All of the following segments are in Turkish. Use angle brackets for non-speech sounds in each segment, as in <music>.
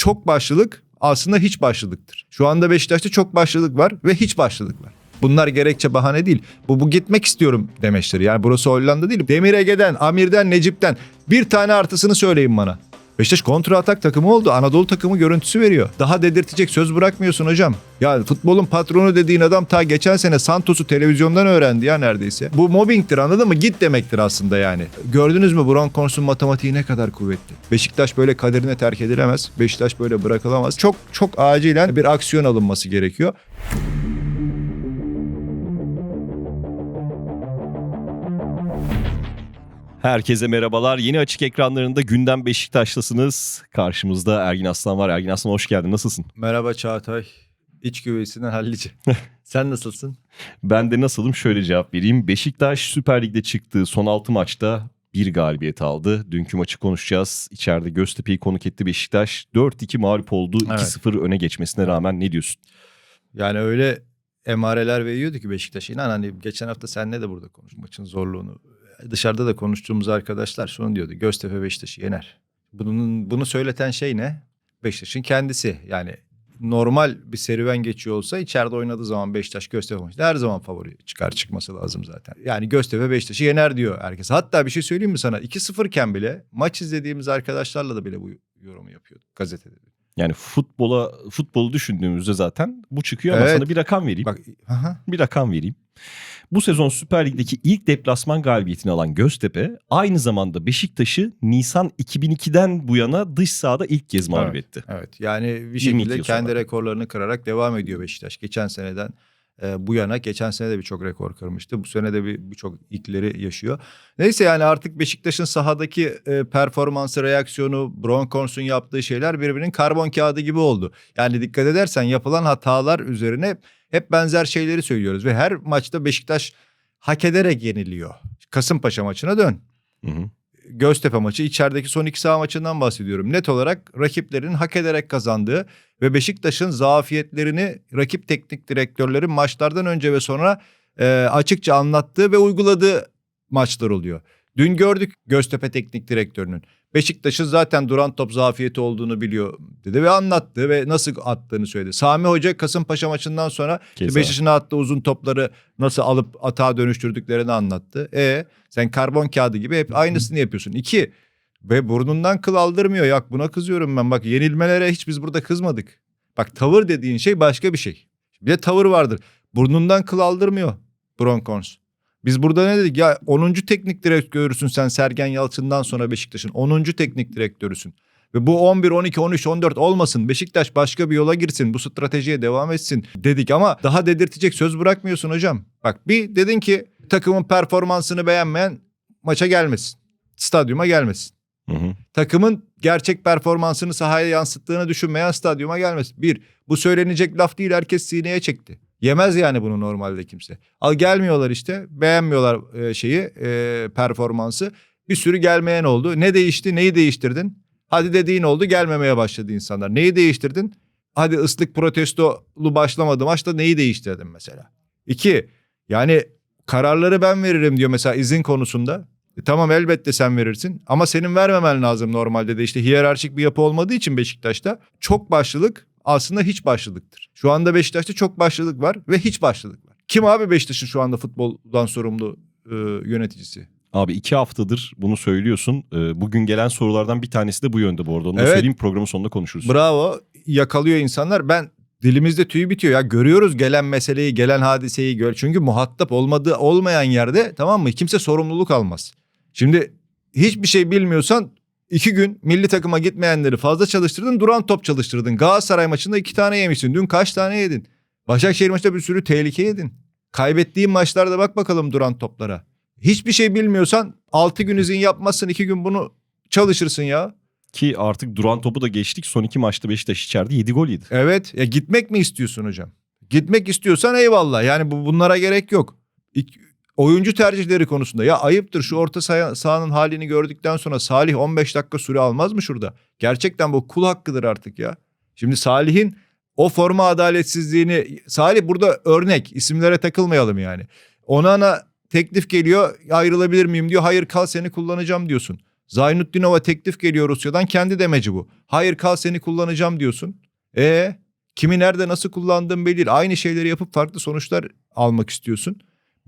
çok başlılık aslında hiç başlılıktır. Şu anda Beşiktaş'ta çok başlılık var ve hiç başlılık var. Bunlar gerekçe bahane değil. Bu, bu gitmek istiyorum demeçleri. Yani burası Hollanda değil. Demir Ege'den, Amir'den, Necip'ten bir tane artısını söyleyin bana. Beşiktaş kontra atak takımı oldu. Anadolu takımı görüntüsü veriyor. Daha dedirtecek söz bırakmıyorsun hocam. Ya futbolun patronu dediğin adam ta geçen sene Santos'u televizyondan öğrendi ya neredeyse. Bu mobbingtir anladın mı? Git demektir aslında yani. Gördünüz mü Bronconos'un matematiği ne kadar kuvvetli. Beşiktaş böyle kaderine terk edilemez. Beşiktaş böyle bırakılamaz. Çok çok acilen bir aksiyon alınması gerekiyor. Herkese merhabalar. Yeni açık ekranlarında gündem Beşiktaş'tasınız. Karşımızda Ergin Aslan var. Ergin Aslan hoş geldin. Nasılsın? Merhaba Çağatay. İç güveysinden hallice. <laughs> Sen nasılsın? Ben de nasılım şöyle cevap vereyim. Beşiktaş Süper Lig'de çıktığı son 6 maçta bir galibiyet aldı. Dünkü maçı konuşacağız. İçeride Göztepe'yi konuk etti Beşiktaş. 4-2 mağlup oldu. Evet. 2-0 öne geçmesine rağmen ne diyorsun? Yani öyle emareler veriyordu ki Beşiktaş. İnan hani geçen hafta seninle de burada konuştuk maçın zorluğunu. Dışarıda da konuştuğumuz arkadaşlar şunu diyordu. Göztepe Beşiktaş'ı yener. Bunun bunu söyleten şey ne? Beşiktaş'ın kendisi. Yani normal bir serüven geçiyor olsa içeride oynadığı zaman Beşiktaş Göztepe maçında her zaman favori çıkar çıkması lazım zaten. Yani Göztepe Beşiktaş'ı yener diyor herkes. Hatta bir şey söyleyeyim mi sana? 2-0 iken bile maç izlediğimiz arkadaşlarla da bile bu yorumu yapıyorduk gazetede. Yani futbola futbolu düşündüğümüzde zaten bu çıkıyor ama Evet. sana bir rakam vereyim. Bak aha. Bir rakam vereyim. Bu sezon Süper Lig'deki ilk deplasman galibiyetini alan Göztepe aynı zamanda Beşiktaş'ı Nisan 2002'den bu yana dış sahada ilk kez mağlup Evet. etti. Evet yani bir 22 şekilde kendi sonra. rekorlarını kırarak devam ediyor Beşiktaş. Geçen seneden e, bu yana geçen sene de birçok rekor kırmıştı. Bu sene de bir- birçok ilkleri yaşıyor. Neyse yani artık Beşiktaş'ın sahadaki e, performansı, reaksiyonu, Bronconos'un yaptığı şeyler birbirinin karbon kağıdı gibi oldu. Yani dikkat edersen yapılan hatalar üzerine hep benzer şeyleri söylüyoruz ve her maçta Beşiktaş hak ederek yeniliyor. Kasımpaşa maçına dön. Hı hı. Göztepe maçı içerideki son iki saha maçından bahsediyorum. Net olarak rakiplerin hak ederek kazandığı ve Beşiktaş'ın zafiyetlerini rakip teknik direktörlerin maçlardan önce ve sonra e, açıkça anlattığı ve uyguladığı maçlar oluyor. Dün gördük Göztepe teknik direktörünün. Beşiktaş'ın zaten duran top zafiyeti olduğunu biliyor dedi ve anlattı ve nasıl attığını söyledi. Sami Hoca Kasımpaşa maçından sonra. Beşiktaş'ın attığı uzun topları nasıl alıp atağa dönüştürdüklerini anlattı. E sen karbon kağıdı gibi hep aynısını yapıyorsun. İki ve burnundan kıl aldırmıyor. Ya buna kızıyorum ben. Bak yenilmelere hiç biz burada kızmadık. Bak tavır dediğin şey başka bir şey. Bir de tavır vardır. Burnundan kıl aldırmıyor Broncos. Biz burada ne dedik? Ya 10. teknik direktörüsün sen Sergen Yalçın'dan sonra Beşiktaş'ın 10. teknik direktörüsün. Ve bu 11, 12, 13, 14 olmasın. Beşiktaş başka bir yola girsin. Bu stratejiye devam etsin dedik ama daha dedirtecek söz bırakmıyorsun hocam. Bak bir dedin ki takımın performansını beğenmeyen maça gelmesin. Stadyuma gelmesin. Hı hı. Takımın gerçek performansını sahaya yansıttığını düşünmeyen stadyuma gelmesin. Bir, bu söylenecek laf değil herkes sineye çekti. Yemez yani bunu normalde kimse. Al gelmiyorlar işte beğenmiyorlar e, şeyi e, performansı. Bir sürü gelmeyen oldu. Ne değişti neyi değiştirdin? Hadi dediğin oldu gelmemeye başladı insanlar. Neyi değiştirdin? Hadi ıslık protestolu başlamadı maçta neyi değiştirdin mesela? İki yani kararları ben veririm diyor mesela izin konusunda. E tamam elbette sen verirsin ama senin vermemen lazım normalde de işte hiyerarşik bir yapı olmadığı için Beşiktaş'ta çok başlılık aslında hiç başlılıktır. Şu anda Beşiktaş'ta çok başlılık var ve hiç başlılık var. Kim abi Beşiktaş'ın şu anda futboldan sorumlu e, yöneticisi? Abi iki haftadır bunu söylüyorsun. Ee, Bugün gelen sorulardan bir tanesi de bu yönde bu arada. Onu da Evet. söyleyeyim programın sonunda konuşuruz. Bravo yakalıyor insanlar. Ben dilimizde tüy bitiyor ya görüyoruz gelen meseleyi gelen hadiseyi gör. Çünkü muhatap olmadığı olmayan yerde tamam mı kimse sorumluluk almaz. Şimdi hiçbir şey bilmiyorsan iki gün milli takıma gitmeyenleri fazla çalıştırdın duran top çalıştırdın. Galatasaray maçında iki tane yemişsin dün kaç tane yedin? Başakşehir maçında bir sürü tehlike yedin. Kaybettiğin maçlarda bak bakalım duran toplara. Hiçbir şey bilmiyorsan altı gün izin yapmazsın iki gün bunu çalışırsın ya. Ki artık duran topu da geçtik. Son iki maçta Beşiktaş içeride 7 gol yedi. Evet. Ya gitmek mi istiyorsun hocam? Gitmek istiyorsan eyvallah. Yani bu bunlara gerek yok. İk- oyuncu tercihleri konusunda ya ayıptır şu orta saha- sahanın halini gördükten sonra Salih 15 dakika süre almaz mı şurada? Gerçekten bu kul hakkıdır artık ya. Şimdi Salih'in o forma adaletsizliğini Salih burada örnek isimlere takılmayalım yani. Onana teklif geliyor ayrılabilir miyim diyor. Hayır kal seni kullanacağım diyorsun. Zaynutdinova teklif geliyor Rusya'dan kendi demeci bu. Hayır kal seni kullanacağım diyorsun. E kimi nerede nasıl kullandığın belli değil. Aynı şeyleri yapıp farklı sonuçlar almak istiyorsun.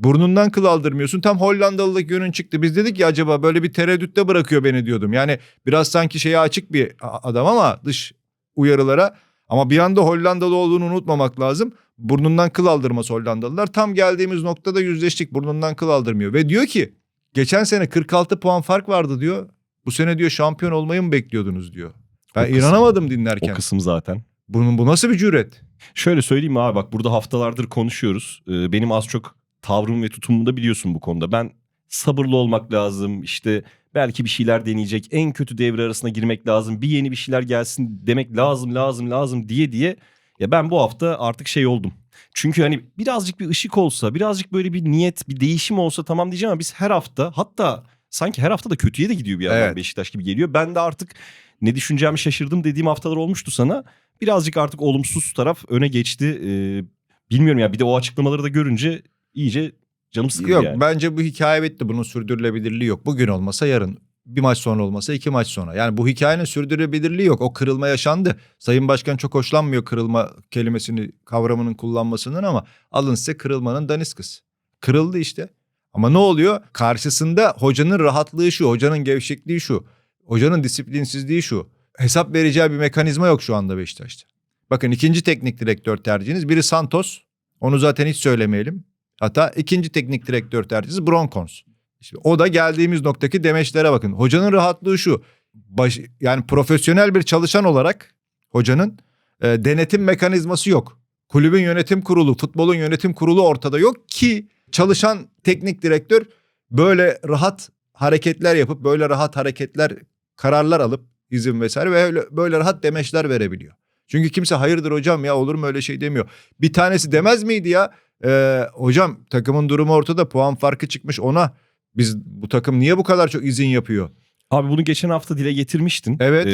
Burnundan kıl aldırmıyorsun. Tam Hollandalı'daki yönün çıktı. Biz dedik ya acaba böyle bir tereddütte bırakıyor beni diyordum. Yani biraz sanki şeye açık bir adam ama dış uyarılara. Ama bir anda Hollandalı olduğunu unutmamak lazım. Burnundan kıl aldırması Hollandalılar. Tam geldiğimiz noktada yüzleştik. Burnundan kıl aldırmıyor. Ve diyor ki geçen sene 46 puan fark vardı diyor. Bu sene diyor şampiyon olmayı mı bekliyordunuz diyor. Ben O kısım- inanamadım O dinlerken. kısım zaten. Bunun bu nasıl bir cüret? Şöyle söyleyeyim abi bak burada haftalardır konuşuyoruz. Ee, benim az çok tavrım ve tutumumu da biliyorsun bu konuda. Ben sabırlı olmak lazım. İşte belki bir şeyler deneyecek. En kötü devre arasına girmek lazım. Bir yeni bir şeyler gelsin demek lazım lazım lazım diye diye. Ya ben bu hafta artık şey oldum. Çünkü hani birazcık bir ışık olsa, birazcık böyle bir niyet, bir değişim olsa tamam diyeceğim ama biz her hafta hatta sanki her hafta da kötüye de gidiyor bir yandan Evet. Beşiktaş gibi geliyor. Ben de artık ne düşüneceğimi şaşırdım dediğim haftalar olmuştu sana. Birazcık artık olumsuz taraf öne geçti. Ee, bilmiyorum ya bir de o açıklamaları da görünce iyice canım sıkıldı Yok yani. bence bu hikaye bitti. Bunun sürdürülebilirliği yok. Bugün olmasa yarın. Bir maç sonra olmasa iki maç sonra. Yani bu hikayenin sürdürülebilirliği yok. O kırılma yaşandı. Sayın Başkan çok hoşlanmıyor kırılma kelimesini kavramının kullanmasından ama alın size kırılmanın daniskası. Kırıldı işte. Ama ne oluyor? Karşısında hocanın rahatlığı şu, hocanın gevşekliği şu, hocanın disiplinsizliği şu. Hesap vereceği bir mekanizma yok şu anda Beşiktaş'ta. Bakın ikinci teknik direktör tercihiniz biri Santos. Onu zaten hiç söylemeyelim. Hatta ikinci teknik direktör tercihiniz Broncos. İşte o da geldiğimiz noktaki demeçlere bakın. Hocanın rahatlığı şu. Baş, yani profesyonel bir çalışan olarak hocanın e, denetim mekanizması yok. Kulübün yönetim kurulu, futbolun yönetim kurulu ortada yok ki çalışan teknik direktör böyle rahat hareketler yapıp böyle rahat hareketler kararlar alıp izin vesaire ve öyle, böyle rahat demeçler verebiliyor. Çünkü kimse hayırdır hocam ya olur mu öyle şey demiyor. Bir tanesi demez miydi ya "Ee, hocam takımın durumu ortada puan farkı çıkmış ona biz bu takım niye bu kadar çok izin yapıyor? Abi bunu geçen hafta dile getirmiştin. Evet. Ee,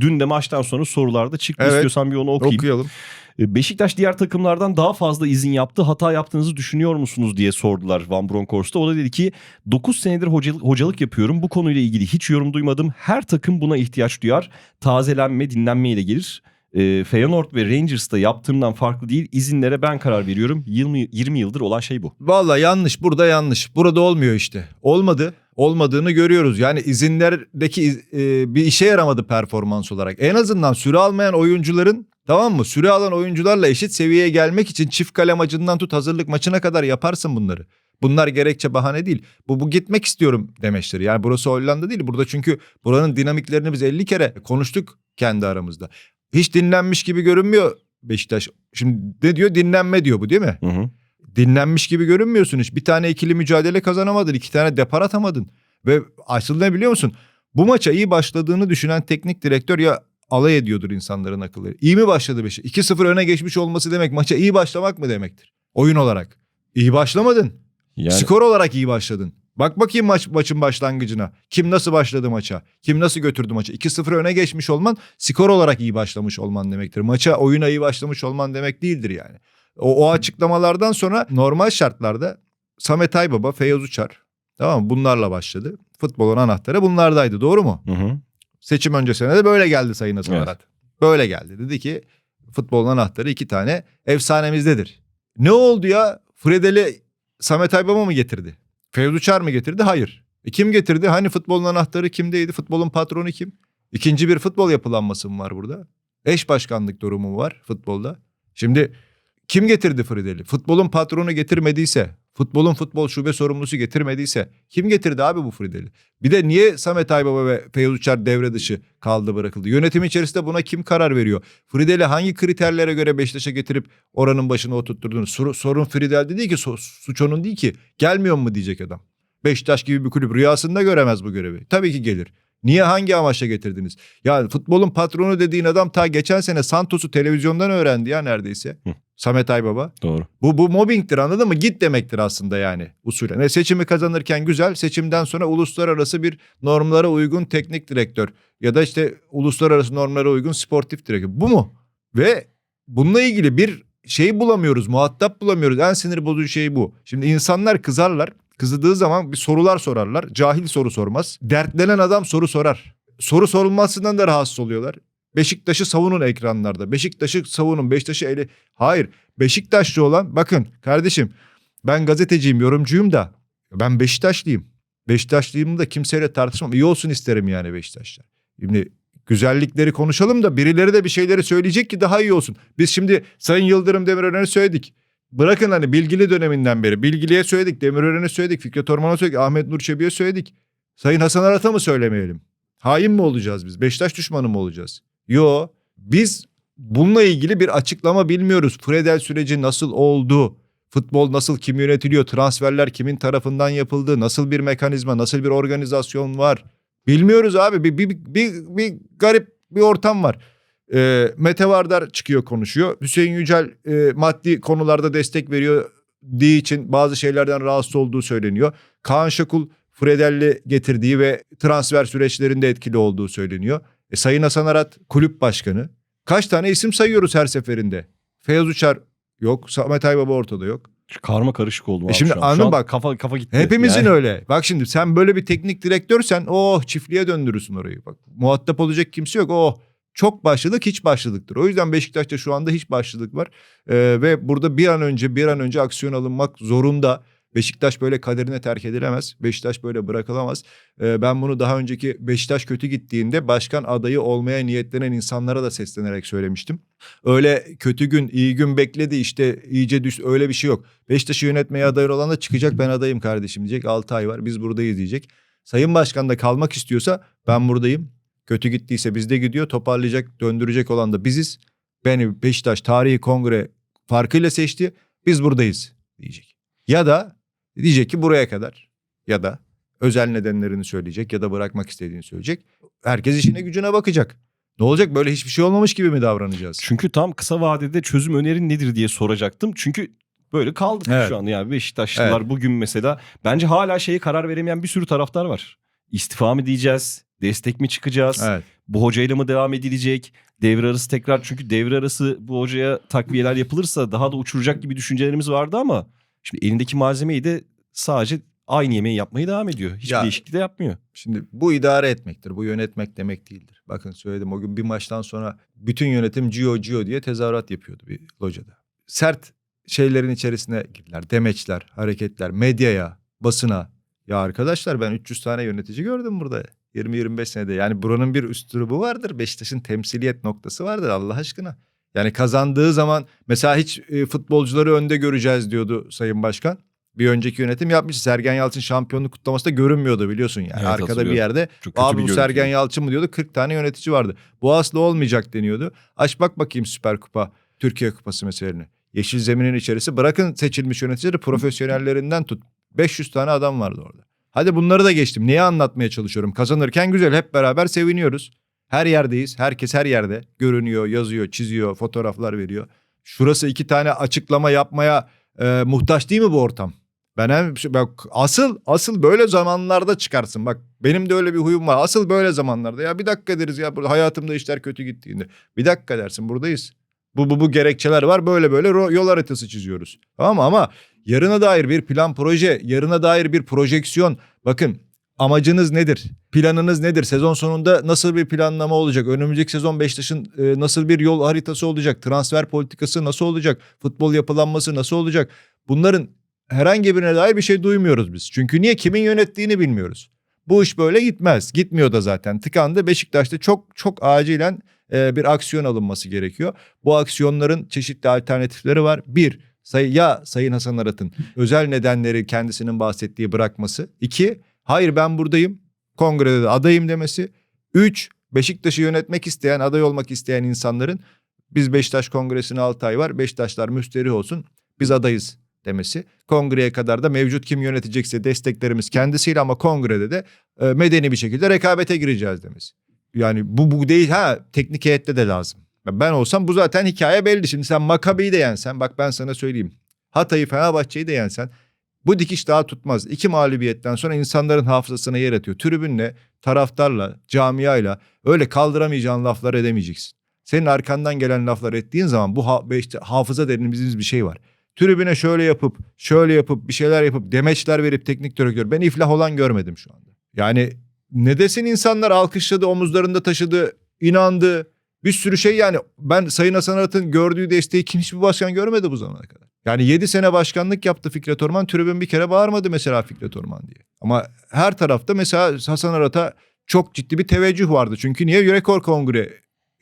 dün de maçtan sonra sorularda çıktı. Evet. İstiyorsan bir onu okuyayım. Okuyalım. Ee, Beşiktaş diğer takımlardan daha fazla izin yaptı. Hata yaptığınızı düşünüyor musunuz diye sordular Van Bronckhorst'a. O da dedi ki 9 senedir hocalık, hocalık yapıyorum. Bu konuyla ilgili hiç yorum duymadım. Her takım buna ihtiyaç duyar. Tazelenme, dinlenme ile gelir. Ee, Feyenoord ve Rangers'ta yaptığımdan farklı değil. İzinlere ben karar veriyorum. 20, 20 yıldır olan şey bu. Vallahi yanlış burada yanlış. Burada olmuyor işte. Olmadı. Olmadığını görüyoruz. Yani izinlerdeki iz- e, bir işe yaramadı performans olarak. En azından süre almayan oyuncuların tamam mı? Süre alan oyuncularla eşit seviyeye gelmek için çift kale maçından tut hazırlık maçına kadar yaparsın bunları. Bunlar gerekçe bahane değil. Bu, bu gitmek istiyorum demeçleri. Yani burası Hollanda değil. Burada çünkü buranın dinamiklerini biz 50 kere konuştuk kendi aramızda. Hiç dinlenmiş gibi görünmüyor Beşiktaş. Şimdi ne diyor? Dinlenme diyor bu değil mi? Hı hı. dinlenmiş gibi görünmüyorsun hiç. Bir tane ikili mücadele kazanamadın. iki tane depar atamadın. Ve aslında ne biliyor musun? Bu maça iyi başladığını düşünen teknik direktör ya alay ediyordur insanların akılları. İyi mi başladı Beşiktaş? 2-0 öne geçmiş olması demek maça iyi başlamak mı demektir? Oyun olarak. İyi başlamadın. Yani Skor olarak iyi başladın. Bak bakayım maç, maçın başlangıcına. Kim nasıl başladı maça? Kim nasıl götürdü maçı? 2-0 öne geçmiş olman skor olarak iyi başlamış olman demektir. Maça oyuna iyi başlamış olman demek değildir yani. O, o açıklamalardan sonra normal şartlarda Samet Aybaba, Feyyaz Uçar tamam mı? Bunlarla başladı. Futbolun anahtarı bunlardaydı doğru mu? Hı hı. Seçim öncesine de böyle geldi Sayın Hasan Evet. Arat. Böyle geldi. Dedi ki futbolun anahtarı iki tane efsanemizdedir. Ne oldu ya? Fredeli Samet Aybaba mı getirdi? Feyyaz Uçar mı getirdi? Hayır. E kim getirdi? Hani futbolun anahtarı kimdeydi? Futbolun patronu kim? İkinci bir futbol yapılanması mı var burada? Eş başkanlık durumu var futbolda. Şimdi kim getirdi Fredeli? Futbolun patronu getirmediyse, futbolun futbol şube sorumlusu getirmediyse kim getirdi abi bu Fredeli? Bir de niye Samet Aybaba ve Feyyaz Uçar devre dışı kaldı bırakıldı? Yönetim içerisinde buna kim karar veriyor? Fridel'i hangi kriterlere göre Beşiktaş'a getirip oranın başına oturtturdunuz? Sor- sorun Fridel'de değil ki suç onun değil ki. Gelmiyor mu diyecek adam. Beşiktaş gibi bir kulüp rüyasında göremez bu görevi. Tabii ki gelir. Niye hangi amaçla getirdiniz? Ya futbolun patronu dediğin adam ta geçen sene Santos'u televizyondan öğrendi ya neredeyse. Hı. Samet Aybaba. Doğru. Bu, bu mobbingtir anladın mı? Git demektir aslında yani usulen. Ne seçimi kazanırken güzel, seçimden sonra uluslararası bir normlara uygun teknik direktör ya da işte uluslararası normlara uygun sportif direktör. Bu mu? Ve bununla ilgili bir şey bulamıyoruz, muhatap bulamıyoruz. En sinir bozucu şey bu. Şimdi insanlar kızarlar. Kızdığı zaman bir sorular sorarlar. Cahil soru sormaz. Dertlenen adam soru sorar. Soru sorulmasından da rahatsız oluyorlar. Beşiktaş'ı savunun ekranlarda. Beşiktaş'ı savunun. Beşiktaş'ı eli... Hayır. Beşiktaşlı olan bakın kardeşim ben gazeteciyim, yorumcuyum da ben Beşiktaşlıyım. Beşiktaşlıyım da kimseyle tartışmam. İyi olsun isterim yani Beşiktaşlar. Şimdi güzellikleri konuşalım da birileri de bir şeyleri söyleyecek ki daha iyi olsun. Biz şimdi Sayın Yıldırım Demirören'e söyledik. Bırakın hani bilgili döneminden beri. Bilgiliye söyledik, Demirören'e söyledik, Fikret Orman'a söyledik, Ahmet Nur Çebi'ye söyledik. Sayın Hasan Arat'a mı söylemeyelim? Hain mi olacağız biz? Beşiktaş düşmanı mı olacağız? Yo. Biz bununla ilgili bir açıklama bilmiyoruz. Fredel süreci nasıl oldu? Futbol nasıl kim yönetiliyor? Transferler kimin tarafından yapıldı? Nasıl bir mekanizma, nasıl bir organizasyon var? Bilmiyoruz abi. Bir, bir, bir, bir garip bir ortam var. Ee, Mete Vardar çıkıyor konuşuyor. Hüseyin Yücel e, maddi konularda destek veriyor diye için bazı şeylerden rahatsız olduğu söyleniyor. Kaan Şakul Fredel'le getirdiği ve transfer süreçlerinde etkili olduğu söyleniyor. E, Sayın Hasan Arat kulüp başkanı. Kaç tane isim sayıyoruz her seferinde? Feyyaz Uçar yok. Samet Aybaba ortada yok. Karma karışık oldum E şimdi şu an. Şu anladın an bak. kafa kafa gitti. Hepimizin Yani öyle. Bak şimdi sen böyle bir teknik direktörsen oh çiftliğe döndürürsün orayı. Bak muhatap olacak kimse yok. Oh çok başladık hiç başladıktır. O yüzden Beşiktaş'ta şu anda hiç başladık var. Ee, ve burada bir an önce bir an önce aksiyon alınmak zorunda. Beşiktaş böyle kaderine terk edilemez. Beşiktaş böyle bırakılamaz. Ee, ben bunu daha önceki Beşiktaş kötü gittiğinde başkan adayı olmaya niyetlenen insanlara da seslenerek söylemiştim. Öyle kötü gün iyi gün bekledi işte iyice düş öyle bir şey yok. Beşiktaş'ı yönetmeye aday olan da çıkacak ben adayım kardeşim diyecek. 6 ay var biz buradayız diyecek. Sayın Başkan da kalmak istiyorsa ben buradayım. Kötü gittiyse bizde gidiyor. Toparlayacak, döndürecek olan da biziz. Beni Beşiktaş tarihi kongre farkıyla seçti. Biz buradayız diyecek. Ya da diyecek ki buraya kadar. Ya da özel nedenlerini söyleyecek ya da bırakmak istediğini söyleyecek. Herkes işine gücüne bakacak. Ne olacak böyle hiçbir şey olmamış gibi mi davranacağız? Çünkü tam kısa vadede çözüm önerin nedir diye soracaktım. Çünkü böyle kaldık Evet. şu an yani Beşiktaşlılar bugün mesela bence hala şeye karar veremeyen bir sürü taraftar var. İstifa mı diyeceğiz? Destek mi çıkacağız? Evet. Bu hocayla mı devam edilecek? Devre arası tekrar çünkü devre arası bu hocaya takviyeler yapılırsa daha da uçuracak gibi düşüncelerimiz vardı ama şimdi elindeki malzemeyi de sadece aynı yemeği yapmaya devam ediyor. Hiçbir Ya- değişiklik de yapmıyor. Şimdi bu idare etmektir. Bu yönetmek demek değildir. Bakın söyledim o gün bir maçtan sonra bütün yönetim Gio Gio diye tezahürat yapıyordu bir locada. Sert şeylerin içerisine girdiler. Demeçler, hareketler, medyaya, basına. Ya arkadaşlar ben 300 tane yönetici gördüm burada. 20-25 senede. Yani buranın bir üslubu vardır. Beşiktaş'ın temsiliyet noktası vardır Allah aşkına. Yani kazandığı zaman mesela hiç e, futbolcuları önde göreceğiz diyordu Sayın Başkan. Bir önceki yönetim yapmış. Sergen Yalçın şampiyonluk kutlaması da görünmüyordu biliyorsun yani. Evet, Arkada bir yerde Abi bu. Sergen Yalçın mı diyordu 40 tane yönetici vardı. Bu aslı olmayacak deniyordu. Aç bak bakayım Süper Kupa, Türkiye Kupası meselelerini. Yeşil zeminin içerisi bırakın seçilmiş yöneticileri profesyonellerinden tut. 500 tane adam vardı orada. Hadi bunları da geçtim. Niye anlatmaya çalışıyorum? Kazanırken güzel hep beraber seviniyoruz. Her yerdeyiz. Herkes her yerde. Görünüyor, yazıyor, çiziyor, fotoğraflar veriyor. Şurası iki tane açıklama yapmaya e, muhtaç değil mi bu ortam? Ben hem bak asıl asıl böyle zamanlarda çıkarsın. Bak benim de öyle bir huyum var. Asıl böyle zamanlarda ya bir dakika deriz ya burada hayatımda işler kötü gittiğinde. Bir dakika dersin buradayız. Bu bu bu gerekçeler var. Böyle böyle yol haritası çiziyoruz. Tamam mı? ama yarına dair bir plan proje, yarına dair bir projeksiyon. Bakın amacınız nedir? Planınız nedir? Sezon sonunda nasıl bir planlama olacak? Önümüzdeki sezon Beşiktaş'ın e, nasıl bir yol haritası olacak? Transfer politikası nasıl olacak? Futbol yapılanması nasıl olacak? Bunların herhangi birine dair bir şey duymuyoruz biz. Çünkü niye kimin yönettiğini bilmiyoruz. Bu iş böyle gitmez. Gitmiyor da zaten. Tıkandı. Beşiktaş'ta çok çok acilen e, bir aksiyon alınması gerekiyor. Bu aksiyonların çeşitli alternatifleri var. Bir, say ya Sayın Hasan Arat'ın özel nedenleri kendisinin bahsettiği bırakması. İki, hayır ben buradayım. Kongrede de adayım demesi. Üç, Beşiktaş'ı yönetmek isteyen, aday olmak isteyen insanların biz Beşiktaş Kongresi'ne 6 ay var. Beşiktaşlar müsterih olsun. Biz adayız demesi. Kongreye kadar da mevcut kim yönetecekse desteklerimiz kendisiyle ama kongrede de e, medeni bir şekilde rekabete gireceğiz demesi. Yani bu bu değil ha teknik heyette de lazım. Ben olsam bu zaten hikaye belli. Şimdi sen Makabe'yi de yensen bak ben sana söyleyeyim. Hatay'ı Fenerbahçe'yi de yensen bu dikiş daha tutmaz. İki mağlubiyetten sonra insanların hafızasına yer atıyor. Tribünle, taraftarla, camiayla öyle kaldıramayacağın laflar edemeyeceksin. Senin arkandan gelen laflar ettiğin zaman bu ha- işte hafıza dediğimiz bir şey var. tribüne şöyle yapıp şöyle yapıp bir şeyler yapıp demeçler verip teknik direktör ben iflah olan görmedim şu anda. Yani ne desin insanlar alkışladı omuzlarında taşıdı inandı bir sürü şey yani ben Sayın Hasan Arat'ın gördüğü desteği kim hiçbir başkan görmedi bu zamana kadar. Yani 7 sene başkanlık yaptı Fikret Orman tribün bir kere bağırmadı mesela Fikret Orman diye. Ama her tarafta mesela Hasan Arat'a çok ciddi bir teveccüh vardı. Çünkü niye? Rekor Kongre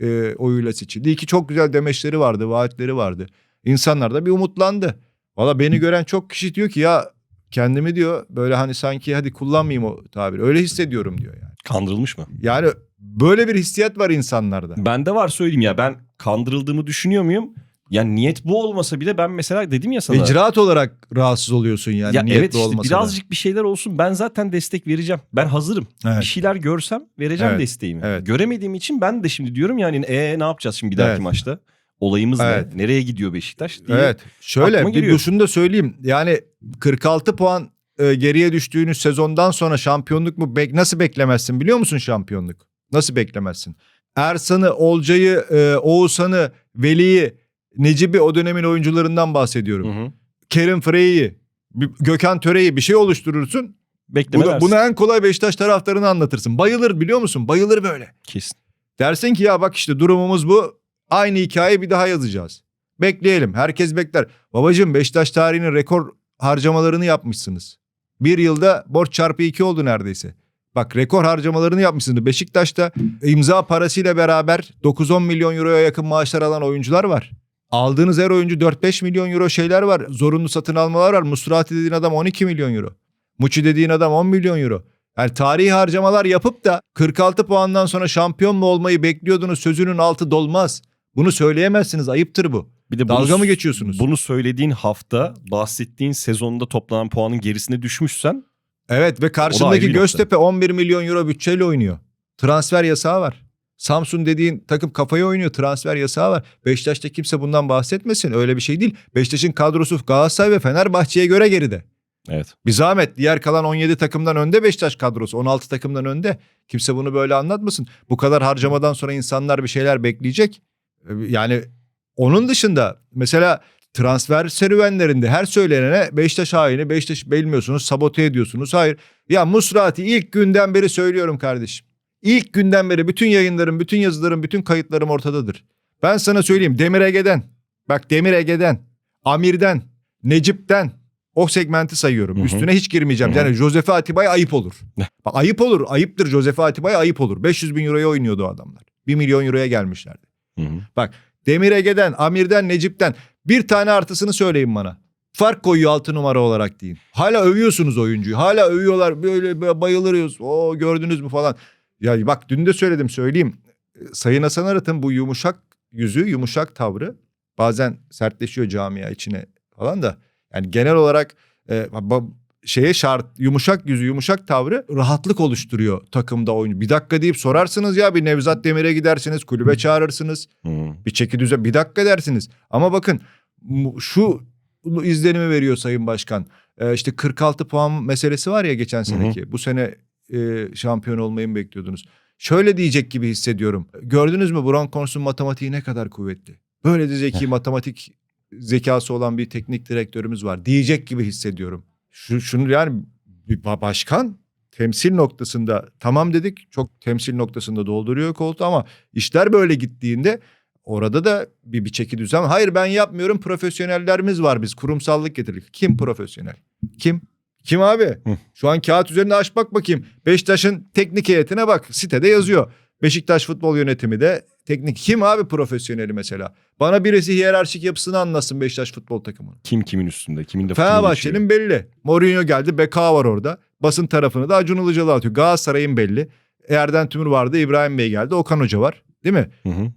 e, oyuyla seçildi. İki çok güzel demeçleri vardı, vaatleri vardı. İnsanlar da bir umutlandı. Valla beni gören çok kişi diyor ki ya kendimi diyor böyle hani sanki hadi kullanmayayım o tabiri. Öyle hissediyorum diyor yani. Kandırılmış mı? Yani böyle bir hissiyat var insanlarda. Bende var söyleyeyim ya ben kandırıldığımı düşünüyor muyum? Yani niyet bu olmasa bile ben mesela dedim ya sana. İcraat olarak rahatsız oluyorsun yani ya niyetli evet işte olmasa da. birazcık bir şeyler olsun ben zaten destek vereceğim. Ben hazırım. Evet. Bir şeyler görsem vereceğim Evet, desteğimi. evet. Göremediğim için ben de şimdi diyorum yani e ne yapacağız şimdi bir dahaki Evet. maçta? Olayımız Evet. ne? Nereye gidiyor Beşiktaş diye. Evet. Şöyle bir bu şunu da söyleyeyim. Yani 46 puan e, geriye düştüğünüz sezondan sonra şampiyonluk mu bek nasıl beklemezsin biliyor musun şampiyonluk? Nasıl beklemezsin? Ersan'ı, Olcay'ı, e, Oğuzhan'ı, Veli'yi, Necip'i o dönemin oyuncularından bahsediyorum. Hı hı. Kerim Frey'i, Gökhan Töre'yi bir şey oluşturursun. Bekleme Bunu, bunu en kolay Beşiktaş taraftarına anlatırsın. Bayılır biliyor musun? Bayılır böyle. Kesin. Dersin ki ya bak işte durumumuz bu. Aynı hikayeyi bir daha yazacağız. Bekleyelim. Herkes bekler. Babacığım Beşiktaş tarihinin rekor harcamalarını yapmışsınız. Bir yılda borç çarpı iki oldu neredeyse. Bak rekor harcamalarını yapmışsınız. Beşiktaş'ta imza parasıyla beraber 9-10 milyon euroya yakın maaşlar alan oyuncular var. Aldığınız her oyuncu 4-5 milyon euro şeyler var. Zorunlu satın almalar var. Musrati dediğin adam 12 milyon euro. Muçi dediğin adam 10 milyon euro. Yani tarihi harcamalar yapıp da 46 puandan sonra şampiyon mu olmayı bekliyordunuz sözünün altı dolmaz. Bunu söyleyemezsiniz ayıptır bu. Bir de Dalga bunu- mı geçiyorsunuz? Bunu söylediğin hafta bahsettiğin sezonda toplanan puanın gerisine düşmüşsen Evet ve karşındaki bir nokta. Göztepe 11 milyon euro bütçeyle oynuyor. Transfer yasağı var. Samsun dediğin takım kafaya oynuyor. Transfer yasağı var. Beşiktaş'ta kimse bundan bahsetmesin. Öyle bir şey değil. Beşiktaş'ın kadrosu Galatasaray ve Fenerbahçe'ye göre geride. evet. Bir zahmet diğer kalan 17 takımdan önde Beşiktaş kadrosu. 16 takımdan önde. Kimse bunu böyle anlatmasın. Bu kadar harcamadan sonra insanlar bir şeyler bekleyecek. Ee, Yani onun dışında mesela transfer serüvenlerinde her söylenene Beşiktaş haini, Beşiktaş bilmiyorsunuz, sabote ediyorsunuz. Hayır. Ya Musrati ilk günden beri söylüyorum kardeşim. İlk günden beri bütün yayınlarım, bütün yazılarım, bütün kayıtlarım ortadadır. Ben sana söyleyeyim Demir Ege'den, bak Demir Ege'den, Amir'den, Necip'ten o segmenti sayıyorum. Hı hı. Üstüne hiç girmeyeceğim. Hı hı. Yani Josefe Atiba'ya ayıp olur. Bak, ayıp olur. Ayıptır Josefe Atiba'ya ayıp olur. 500 bin euroya oynuyordu o adamlar. 1 milyon euroya gelmişlerdi. Hı hı. Demir Ege'den, Amir'den, Necip'ten bir tane artısını söyleyin bana. Fark koyuyor altı numara olarak deyin. Hala övüyorsunuz oyuncuyu. Hala övüyorlar. Böyle, böyle bayılırız. O gördünüz mü falan. Ya bak dün de söyledim söyleyeyim. Sayın Hasan Arat'ın bu yumuşak yüzü, yumuşak tavrı bazen sertleşiyor camia içine falan da. Yani genel olarak e, şeye şart yumuşak yüzü, yumuşak tavrı rahatlık oluşturuyor takımda oyuncu. Bir dakika deyip sorarsınız ya bir Nevzat Demir'e gidersiniz, kulübe çağırırsınız. Bir çeki düzen bir dakika dersiniz. Ama bakın şu izlenimi veriyor Sayın Başkan. Ee, işte 46 puan meselesi var ya geçen seneki. Bu sene e, şampiyon olmayı mı bekliyordunuz? Şöyle diyecek gibi hissediyorum. Gördünüz mü Bronco'nun matematiği ne kadar kuvvetli? Böyle de zeki matematik zekası olan bir teknik direktörümüz var. Diyecek gibi hissediyorum. Şu, şunu yani bir ba- başkan temsil noktasında tamam dedik çok temsil noktasında dolduruyor koltuğu ama işler böyle gittiğinde orada da bir, bir çeki düzen. Hayır ben yapmıyorum profesyonellerimiz var biz kurumsallık getirdik. Kim profesyonel? Kim? Kim abi? Hı. Şu an kağıt üzerinde aç bak bakayım. Beşiktaş'ın teknik heyetine bak sitede yazıyor. Beşiktaş futbol yönetimi de teknik. Kim abi profesyoneli mesela? Bana birisi hiyerarşik yapısını anlatsın Beşiktaş futbol takımının. Kim kimin üstünde? Kimin geçiyor? Fenerbahçe'nin belli. Mourinho geldi. Beka var orada. Basın tarafını da Acun Ilıcalı atıyor. Galatasaray'ın belli. Erden Tümür vardı. İbrahim Bey geldi. Okan Hoca var. Değil mi? Hı hı.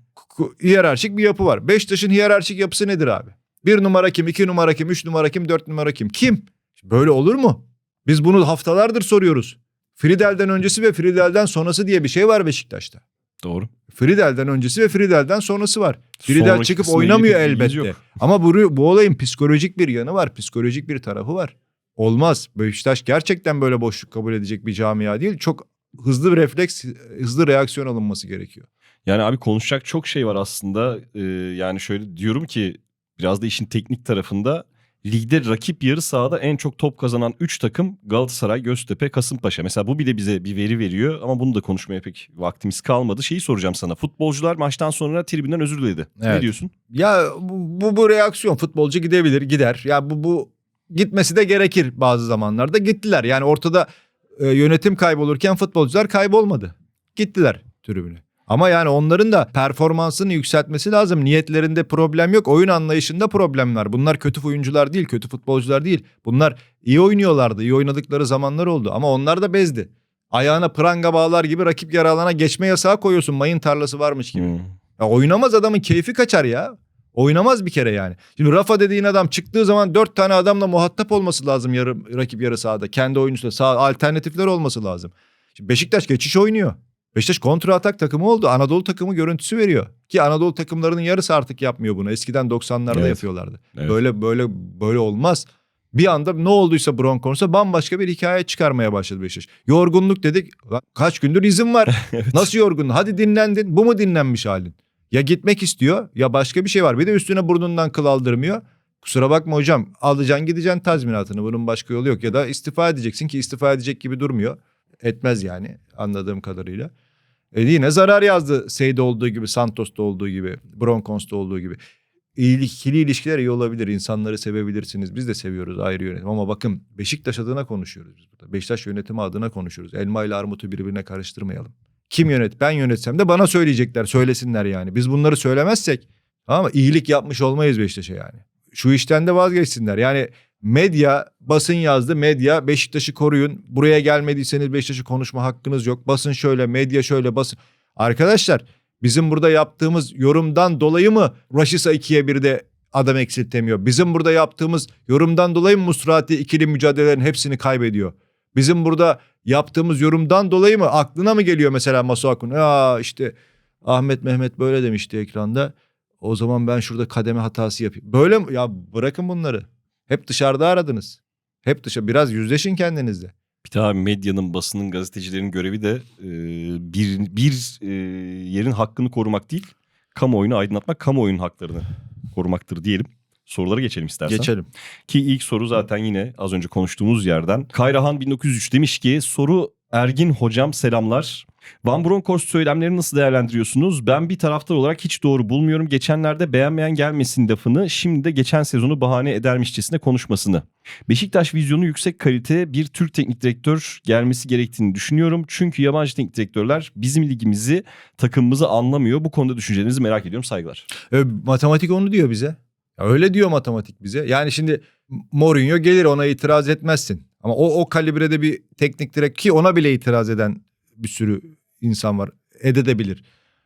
Hiyerarşik bir yapı var. Beşiktaş'ın hiyerarşik yapısı nedir abi? Bir numara kim, iki numara kim, üç numara kim, dört numara kim? Kim? Böyle olur mu? Biz bunu haftalardır soruyoruz. Fridel'den öncesi ve Fridel'den sonrası diye bir şey var Beşiktaş'ta. Doğru. Fridel'den öncesi ve Fridel'den sonrası var. Fridel Sonraki çıkıp oynamıyor elbette. Ama bu, bu olayın psikolojik bir yanı var. Psikolojik bir tarafı var. Olmaz. Beşiktaş gerçekten böyle boşluk kabul edecek bir camia değil. Çok hızlı bir refleks, hızlı reaksiyon alınması gerekiyor. Yani abi konuşacak çok şey var aslında. Ee, yani şöyle diyorum ki biraz da işin teknik tarafında ligde rakip yarı sahada en çok top kazanan 3 takım Galatasaray, Göztepe, Kasımpaşa. Mesela bu bile bize bir veri veriyor ama bunu da konuşmaya pek vaktimiz kalmadı. Şeyi soracağım sana. Futbolcular maçtan sonra tribünden özür diledi. Ne Evet. diyorsun? Ya bu, bu, bu reaksiyon futbolcu gidebilir gider. Ya bu, bu gitmesi de gerekir bazı zamanlarda. Gittiler yani ortada e, yönetim kaybolurken futbolcular kaybolmadı. Gittiler tribüne. Ama yani onların da performansını yükseltmesi lazım. Niyetlerinde problem yok. Oyun anlayışında problemler. Bunlar kötü oyuncular değil, kötü futbolcular değil. Bunlar iyi oynuyorlardı. iyi oynadıkları zamanlar oldu. Ama onlar da bezdi. Ayağına pranga bağlar gibi rakip yarı alana geçme yasağı koyuyorsun. Mayın tarlası varmış gibi. Hmm. Ya oynamaz adamın keyfi kaçar ya. Oynamaz bir kere yani. Şimdi Rafa dediğin adam çıktığı zaman dört tane adamla muhatap olması lazım yarı, rakip yarı sahada. Kendi oyuncusu sağ alternatifler olması lazım. Şimdi Beşiktaş geçiş oynuyor. Beşiktaş kontra atak takımı oldu. Anadolu takımı görüntüsü veriyor. Ki Anadolu takımlarının yarısı artık yapmıyor bunu. Eskiden 90'larda Evet. yapıyorlardı. Evet. Böyle böyle böyle olmaz. Bir anda ne olduysa Broncos'a bambaşka bir hikaye çıkarmaya başladı Beşiktaş. Yorgunluk dedik. Lan Kaç gündür izin var. <laughs> Nasıl yorgun? Hadi dinlendin. Bu mu dinlenmiş halin? Ya gitmek istiyor ya başka bir şey var. Bir de üstüne burnundan kıl aldırmıyor. Kusura bakma hocam alacaksın gideceksin tazminatını. Bunun başka yolu yok. Ya da istifa edeceksin ki istifa edecek gibi durmuyor. Etmez yani anladığım kadarıyla. E yine zarar yazdı Seyde olduğu gibi, Santos'ta olduğu gibi, Broncos'ta olduğu gibi. İkili ilişkiler iyi olabilir. İnsanları sevebilirsiniz. Biz de seviyoruz ayrı yönetim. Ama bakın Beşiktaş adına konuşuyoruz biz burada. Beşiktaş yönetimi adına konuşuyoruz. Elma ile armutu birbirine karıştırmayalım. Kim yönet? Ben yönetsem de bana söyleyecekler. Söylesinler yani. Biz bunları söylemezsek ama iyilik yapmış olmayız Beşiktaş'a yani. Şu işten de vazgeçsinler. Yani medya, basın yazdı. Medya Beşiktaş'ı koruyun. Buraya gelmediyseniz Beşiktaş'ı konuşma hakkınız yok. Basın şöyle, medya şöyle, basın. Arkadaşlar bizim burada yaptığımız yorumdan dolayı mı Raşisa 2'ye 1'de adam eksiltemiyor? Bizim burada yaptığımız yorumdan dolayı mı Musrati ikili mücadelelerin hepsini kaybediyor? Bizim burada yaptığımız yorumdan dolayı mı aklına mı geliyor mesela Masuaku'nun? Ya işte Ahmet Mehmet böyle demişti ekranda. O zaman ben şurada kademe hatası yapayım. Böyle mi? Ya bırakın bunları. Hep dışarıda aradınız. Hep dışarı. Biraz yüzleşin kendinizle. Bir daha medyanın, basının, gazetecilerin görevi de e, bir bir e, yerin hakkını korumak değil, kamuoyunu aydınlatmak, kamuoyunun haklarını korumaktır diyelim. Sorulara geçelim istersen. Geçelim. Ki ilk soru zaten yine az önce konuştuğumuz yerden. Kayrahan 1903 demiş ki soru Ergin hocam selamlar. Van Bronckhorst söylemlerini nasıl değerlendiriyorsunuz? Ben bir taraftar olarak hiç doğru bulmuyorum. Geçenlerde beğenmeyen gelmesin lafını, şimdi de geçen sezonu bahane edermişçesine konuşmasını. Beşiktaş vizyonu yüksek kalite bir Türk teknik direktör gelmesi gerektiğini düşünüyorum. Çünkü yabancı teknik direktörler bizim ligimizi, takımımızı anlamıyor. Bu konuda düşüncelerinizi merak ediyorum. Saygılar. E, matematik onu diyor bize. Öyle diyor matematik bize. Yani şimdi Mourinho gelir ona itiraz etmezsin. Ama o o kalibrede bir teknik direkt ki ona bile itiraz eden bir sürü insan var. Edebilir.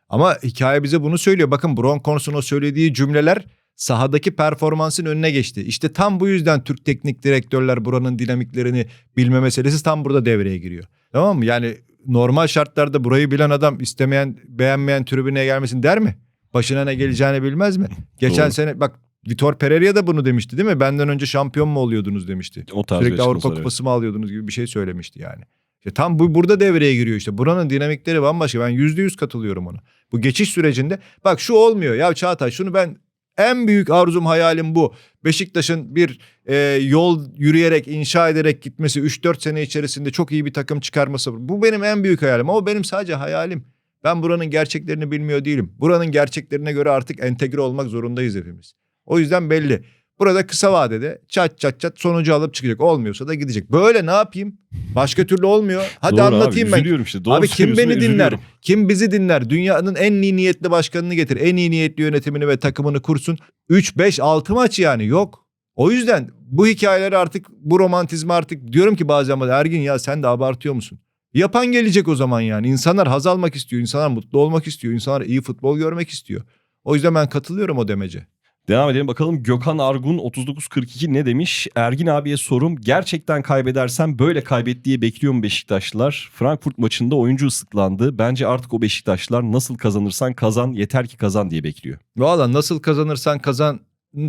Ama hikaye bize bunu söylüyor. Bakın Bronkhorst'un o söylediği cümleler sahadaki performansın önüne geçti. İşte tam bu yüzden Türk teknik direktörler buranın dinamiklerini bilme meselesi tam burada devreye giriyor. Tamam mı? Yani normal şartlarda burayı bilen adam istemeyen, beğenmeyen tribüne gelmesin der mi? Başına ne geleceğini bilmez mi? Geçen Doğru. sene bak Vitor Pereira da bunu demişti değil mi? Benden önce şampiyon mu oluyordunuz demişti. O tarz Sürekli Avrupa açıklaması, evet. Kupası mı alıyordunuz gibi bir şey söylemişti yani. İşte tam bu burada devreye giriyor işte. Buranın dinamikleri bambaşka. Ben yüzde yüz katılıyorum ona. Bu geçiş sürecinde bak şu olmuyor ya Çağatay şunu ben en büyük arzum hayalim bu. Beşiktaş'ın bir e, yol yürüyerek inşa ederek gitmesi 3-4 sene içerisinde çok iyi bir takım çıkarması. Bu benim en büyük hayalim ama benim sadece hayalim. Ben buranın gerçeklerini bilmiyor değilim. Buranın gerçeklerine göre artık entegre olmak zorundayız hepimiz. O yüzden belli. Burada kısa vadede çat çat çat sonucu alıp çıkacak. Olmuyorsa da gidecek. Böyle ne yapayım? Başka türlü olmuyor. Hadi Doğru anlatayım abi, ben. İşte. Doğru Abi kim beni dinler? Kim bizi dinler? Dünyanın en iyi niyetli başkanını getir. En iyi niyetli yönetimini ve takımını kursun. 3, 5, 6 maç yani yok. O yüzden bu hikayeleri artık bu romantizmi artık diyorum ki bazen bana Ergin ya sen de abartıyor musun? Yapan gelecek o zaman yani. İnsanlar haz almak istiyor. insanlar mutlu olmak istiyor. insanlar iyi futbol görmek istiyor. O yüzden ben katılıyorum o demece. Devam edelim bakalım Gökhan Argun 3942 ne demiş? Ergin abiye sorum gerçekten kaybedersen böyle kaybet diye bekliyor mu Beşiktaşlılar? Frankfurt maçında oyuncu ıslıklandı. Bence artık o Beşiktaşlılar nasıl kazanırsan kazan yeter ki kazan diye bekliyor. Valla nasıl kazanırsan kazan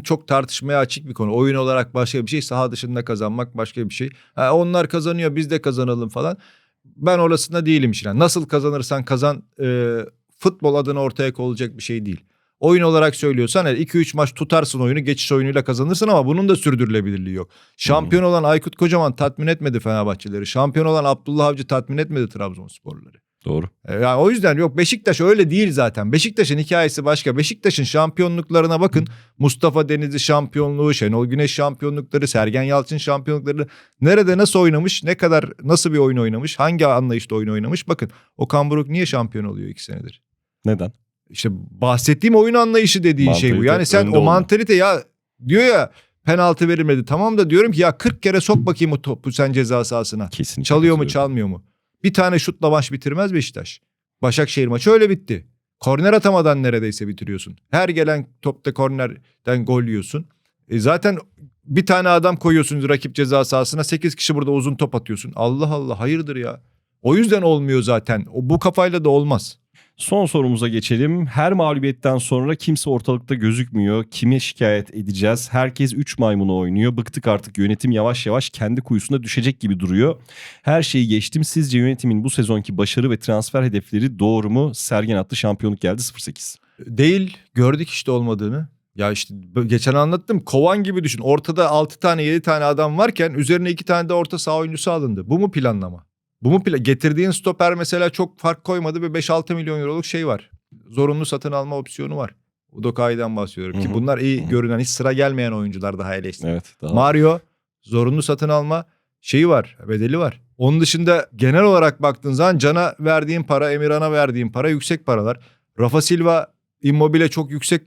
çok tartışmaya açık bir konu. Oyun olarak başka bir şey, saha dışında kazanmak başka bir şey. Ha, onlar kazanıyor biz de kazanalım falan. Ben orasında değilim işte. Nasıl kazanırsan kazan e, futbol adına ortaya konulacak bir şey değil. Oyun olarak söylüyorsan 2-3 maç tutarsın oyunu geçiş oyunuyla kazanırsın ama bunun da sürdürülebilirliği yok. Şampiyon olan Aykut Kocaman tatmin etmedi Fenerbahçeleri. Şampiyon olan Abdullah Avcı tatmin etmedi Trabzonsporları. Doğru. E, Yani o yüzden yok Beşiktaş öyle değil zaten. Beşiktaş'ın hikayesi başka. Beşiktaş'ın şampiyonluklarına bakın. Mustafa Denizli şampiyonluğu, Şenol Güneş şampiyonlukları, Sergen Yalçın şampiyonlukları. Nerede nasıl oynamış, ne kadar nasıl bir oyun oynamış, hangi anlayışta oyun oynamış. Bakın Okan Buruk niye şampiyon oluyor iki senedir? Neden? İşte bahsettiğim oyun anlayışı dediğin şey bu. Mantalite Yani sen o olma. mantalite ya diyor ya penaltı verilmedi. Tamam da diyorum ki ya 40 kere sok bakayım o topu sen ceza sahasına. Kesinlikle. Çalıyor mu çalmıyor mu? Bir tane şutla maç bitirmez Beşiktaş. Başakşehir maçı öyle bitti. Korner atamadan neredeyse bitiriyorsun. Her gelen topta kornerden gol yiyorsun. E zaten bir tane adam koyuyorsun rakip ceza sahasına. 8 kişi burada uzun top atıyorsun. Allah Allah hayırdır ya. O yüzden olmuyor zaten. O, bu kafayla da olmaz. Son sorumuza geçelim. Her mağlubiyetten sonra kimse ortalıkta gözükmüyor. Kime şikayet edeceğiz? Herkes 3 maymunu oynuyor. Bıktık artık yönetim yavaş yavaş kendi kuyusuna düşecek gibi duruyor. Her şeyi geçtim. Sizce yönetimin bu sezonki başarı ve transfer hedefleri doğru mu? Sergen attı şampiyonluk geldi 08. Değil. Gördük işte olmadığını. Ya işte geçen anlattım. Kovan gibi düşün. Ortada 6 tane 7 tane adam varken üzerine 2 tane de orta saha oyuncusu alındı. Bu mu planlama? Bu mu plan? Getirdiğin stoper mesela çok fark koymadı ve 5-6 milyon euroluk şey var. Zorunlu satın alma opsiyonu var. Udokai'den bahsediyorum ki bunlar iyi görünen hiç sıra gelmeyen oyuncular daha eleştiri. Evet. Daha... Mario zorunlu satın alma şeyi var, bedeli var. Onun dışında genel olarak baktığın zaman Can'a verdiğin para, Emirhan'a verdiğin para yüksek paralar. Rafa Silva, Immobile çok yüksek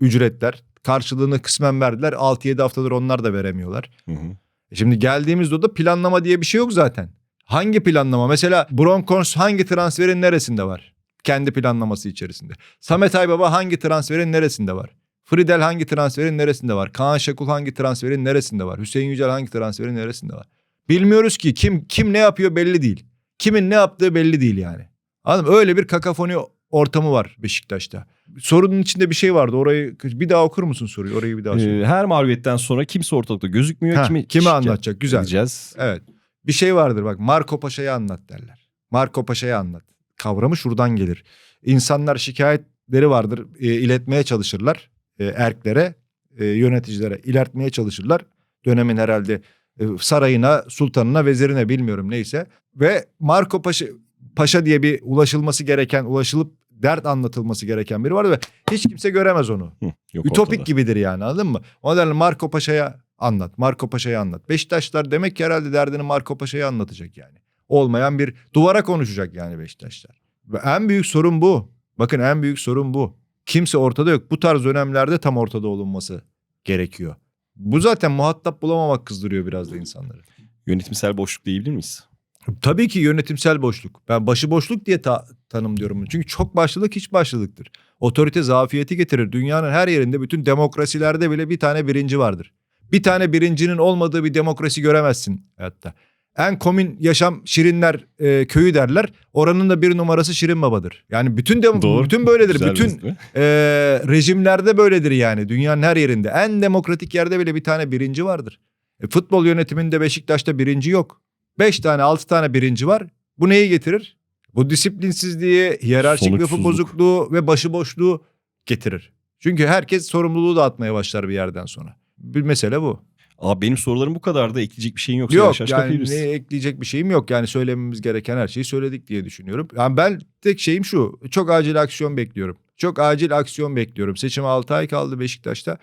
ücretler. Karşılığını kısmen verdiler. 6-7 haftadır onlar da veremiyorlar. Hı hı. E Şimdi geldiğimizde o da planlama diye bir şey yok zaten. Hangi planlama? Mesela Broncos hangi transferin neresinde var? Kendi planlaması içerisinde. Samet Aybaba hangi transferin neresinde var? Friedel hangi transferin neresinde var? Kaan Şakul hangi transferin neresinde var? Hüseyin Yücel hangi transferin neresinde var? Bilmiyoruz ki kim kim ne yapıyor belli değil. Kimin ne yaptığı belli değil yani. Anladın mı? Öyle bir kakafoni ortamı var Beşiktaş'ta. Sorunun içinde bir şey vardı. Orayı bir daha okur musun soruyu? Orayı bir daha. Ee, her mağlubiyetten sonra kimse ortalıkta gözükmüyor. Ha, Kimi şikayet anlatacak? Güzel. edeceğiz? Evet. Bir şey vardır bak Marco Paşa'yı anlat derler. Marco Paşa'yı anlat. Kavramı şuradan gelir. İnsanlar şikayetleri vardır. e, iletmeye çalışırlar. E, erklere, e, yöneticilere iletmeye çalışırlar. Dönemin herhalde e, sarayına, sultanına, vezirine bilmiyorum neyse. Ve Marco Paşa, Paşa diye bir ulaşılması gereken, ulaşılıp dert anlatılması gereken biri vardı ve hiç kimse göremez onu. Hı, yok Ütopik ortada. gibidir yani anladın mı? O nedenle Marco Paşa'ya anlat. Marco Paşa'ya anlat. Beşiktaşlar demek ki herhalde derdini Marco Paşa'ya anlatacak yani. Olmayan bir duvara konuşacak yani Beşiktaşlar. Ve en büyük sorun bu. Bakın en büyük sorun bu. Kimse ortada yok. Bu tarz dönemlerde tam ortada olunması gerekiyor. Bu zaten muhatap bulamamak kızdırıyor biraz da insanları. Yönetimsel boşluk diyebilir miyiz? Tabii ki yönetimsel boşluk. Ben başıboşluk diye ta- tanımlıyorum bunu. Çünkü çok başlılık hiç başlılıktır. Otorite zafiyeti getirir. Dünyanın her yerinde bütün demokrasilerde bile bir tane birinci vardır. Bir tane birincinin olmadığı bir demokrasi göremezsin hayatta. En komün yaşam Şirinler e, köyü derler. Oranın da bir numarası Şirin Babadır. Yani bütün dem- bütün böyledir. Güzel bütün e, rejimlerde böyledir yani. Dünyanın her yerinde. En demokratik yerde bile bir tane birinci vardır. E, futbol yönetiminde Beşiktaş'ta birinci yok. Beş tane altı tane birinci var. Bu neyi getirir? Bu disiplinsizliği, hiyerarşik Sonuçsuzluk. bozukluğu ve başıboşluğu getirir. Çünkü herkes sorumluluğu da atmaya başlar bir yerden sonra. Bir mesele bu. Abi benim sorularım bu kadardı. Ekleyecek bir şeyin yoksa Yok yani ne ekleyecek bir şeyim yok. Yani söylememiz gereken her şeyi söyledik diye düşünüyorum. Yani ben tek şeyim şu. Çok acil aksiyon bekliyorum. Çok acil aksiyon bekliyorum. Seçime 6 ay kaldı Beşiktaş'ta.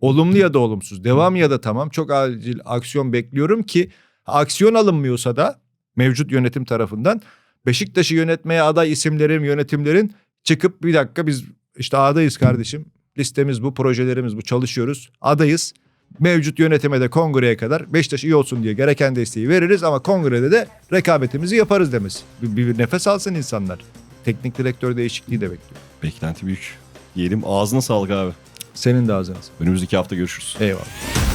Olumlu ya da olumsuz. Devam ya da tamam. Çok acil aksiyon bekliyorum ki aksiyon alınmıyorsa da mevcut yönetim tarafından Beşiktaş'ı yönetmeye aday isimlerin, yönetimlerin çıkıp bir dakika biz işte adayız kardeşim. Listemiz bu, projelerimiz bu, çalışıyoruz. Adayız. Mevcut yönetime de kongreye kadar Beşiktaş iyi olsun diye gereken desteği veririz ama kongrede de rekabetimizi yaparız demesi. Bir, bir nefes alsın insanlar. Teknik direktör değişikliği de bekliyor. Beklenti büyük. Diyelim ağzına sağlık abi. Senin de ağzınız. Önümüzdeki hafta görüşürüz. Eyvallah.